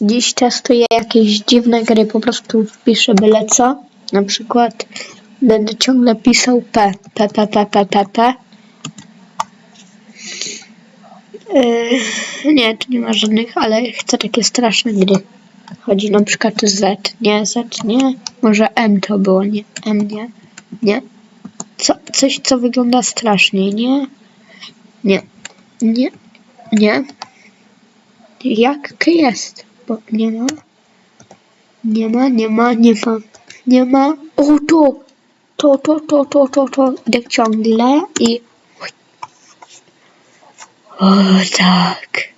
Dziś testuję jakieś dziwne gry, po prostu wpiszę byle co. Na przykład będę ciągle pisał P, P, P, P, P, P, P. Yy, nie, tu nie ma żadnych, ale chcę takie straszne gry. Chodzi na przykład Z, nie, Z, nie. Może M to było, nie, M, nie, nie. Co, coś, co wygląda strasznie, nie, nie, nie, nie. Jak jest? Bo nie ma. Nie ma, nie ma, nie ma. Nie ma. O, to! To, to, to, to, to, to. Ciągle i... O, tak.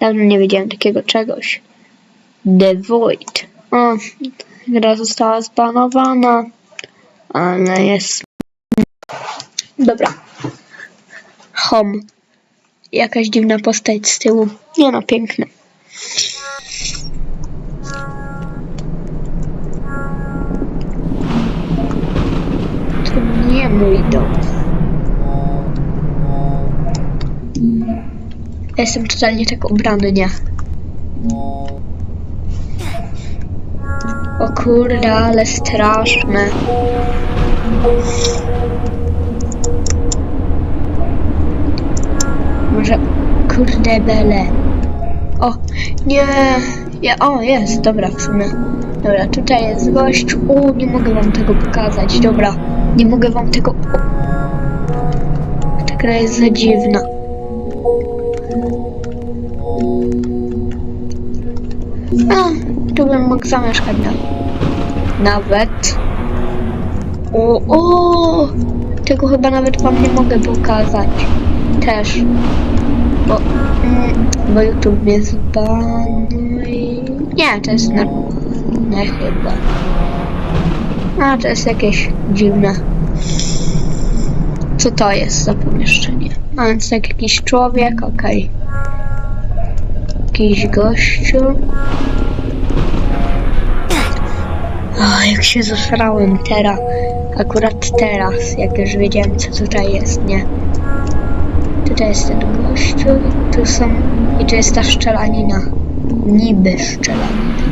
Dawno nie wiedziałem takiego czegoś. The Void. O, gra została zbanowana. Ale jest... Dobra. Home. Jakaś dziwna postać z tyłu. Nie no, piękne. To nie mój dom. Ja Jestem totalnie tak ubrany, nie? O kurde, ale straszne. Może kurde bele. O, nie. Ja, o, jest, dobra, w sumie. Dobra, tutaj jest gość. O, nie mogę wam tego pokazać. Dobra, nie mogę wam tego. O. Ta gra jest za dziwna. A, tu bym mógł zamieszkać na... Nawet. O, o! Tego chyba nawet wam nie mogę pokazać. Też. Bo, mm, bo YouTube mnie zbanuje. Nie, to jest normalne chyba. A, to jest jakieś dziwne. Co to jest za pomieszczenie? A, więc tak jakiś człowiek, okej. Jakiś gościu. O, jak się zasrałem teraz. Akurat teraz, jak już wiedziałem, co tutaj jest, nie? Tutaj jest ten gościu, tu są... I tu jest ta szczelanina. Niby szczelanina.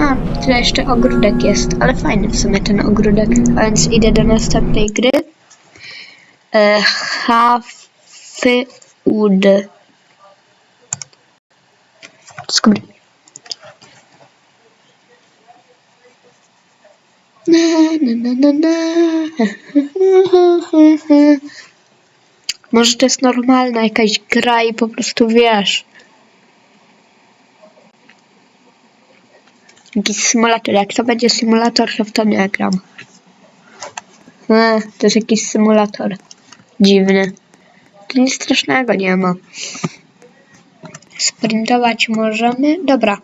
A, tutaj jeszcze ogródek jest, ale fajny w sumie ten ogródek. A więc idę do następnej gry. E, Hafyud. Skubry. Na, na, na, na, na. Może to jest normalna jakaś gra i po prostu wiesz. Jakiś symulator. Jak to będzie symulator, to w to nie gram. E, to jest jakiś symulator. Dziwny. Tu nic strasznego nie ma. Sprintować możemy. Dobra.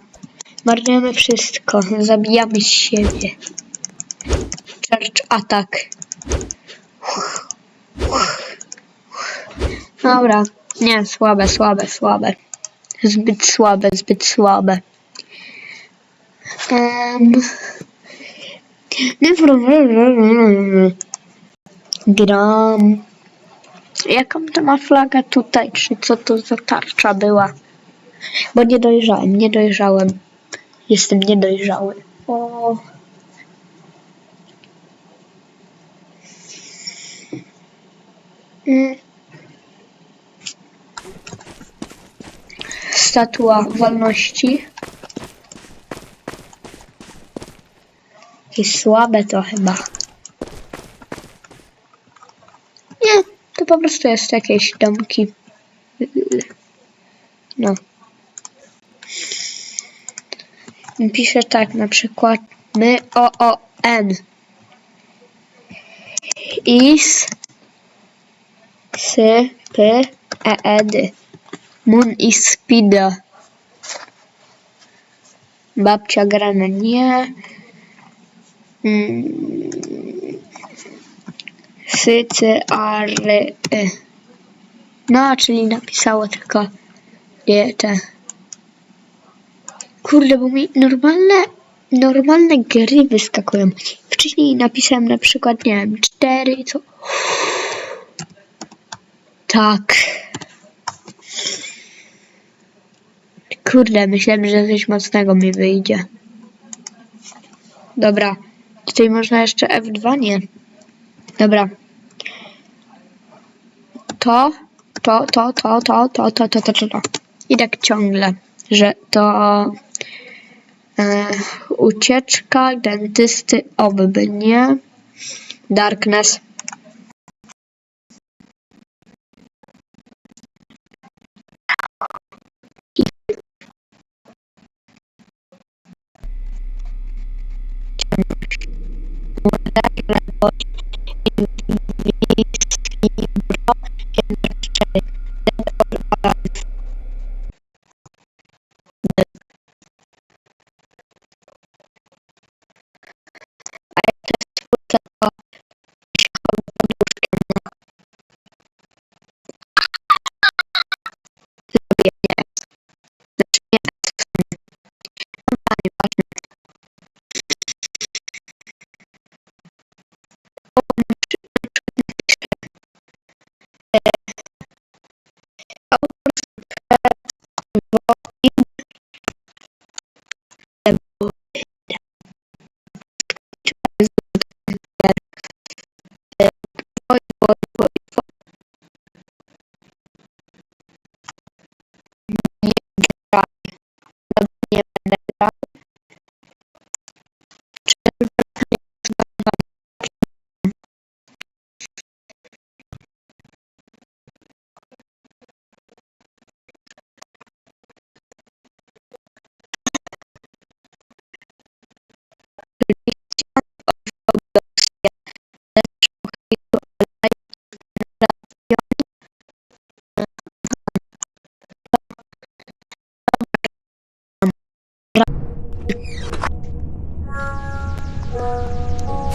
Marnujemy wszystko. Zabijamy siebie. Charge attack. Dobra. Nie, słabe, słabe, słabe. Zbyt słabe, zbyt słabe. Um. Gram. Jaką to ma flagę tutaj? Czy co to za tarcza była? Bo nie dojrzałem, nie dojrzałem. Jestem niedojrzały. O. Mm. Statua wolności. Jakieś słabe to chyba. Nie, to po prostu jest jakieś domki. No. Pisze tak na przykład my o o n is s p e e d Moon is speed babcia gra na nie mm. sycy ary y. no czyli napisało tylko nie te Kurde, bo mi normalne, normalne gry wyskakują. Wcześniej napisałem na przykład, nie wiem, cztery i co? Tak. Kurde, myślałem, że coś mocnego mi wyjdzie. Dobra. Tutaj można jeszcze F2? Nie. Dobra. To, to, to, to, to, to, to, to, to, to, to. I tak ciągle, że to e, ucieczka dentysty oby, nie? Darkness.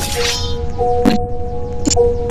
Thank you.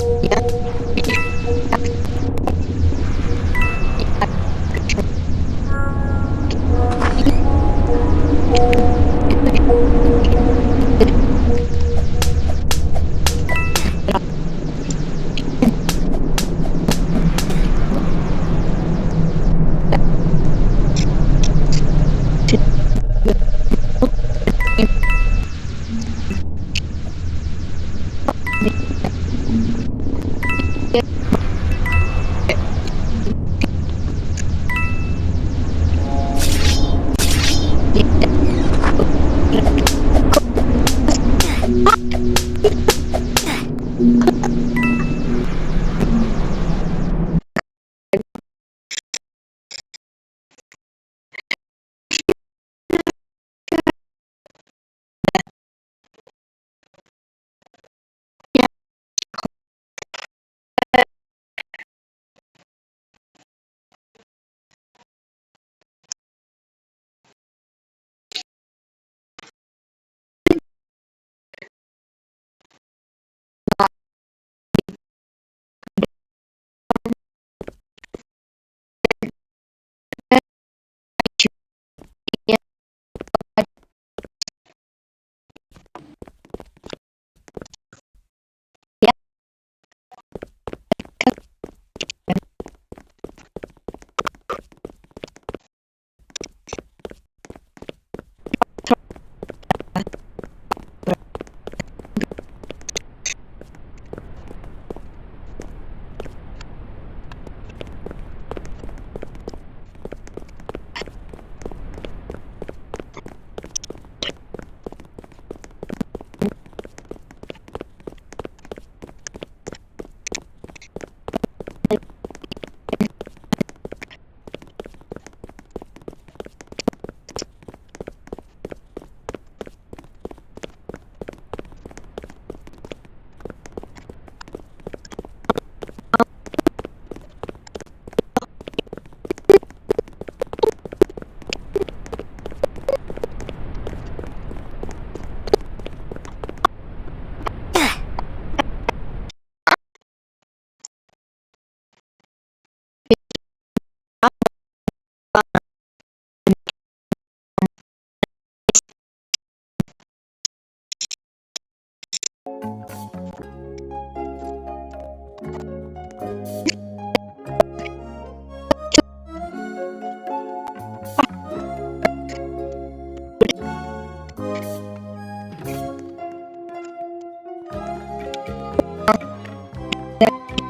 ¡Gracias!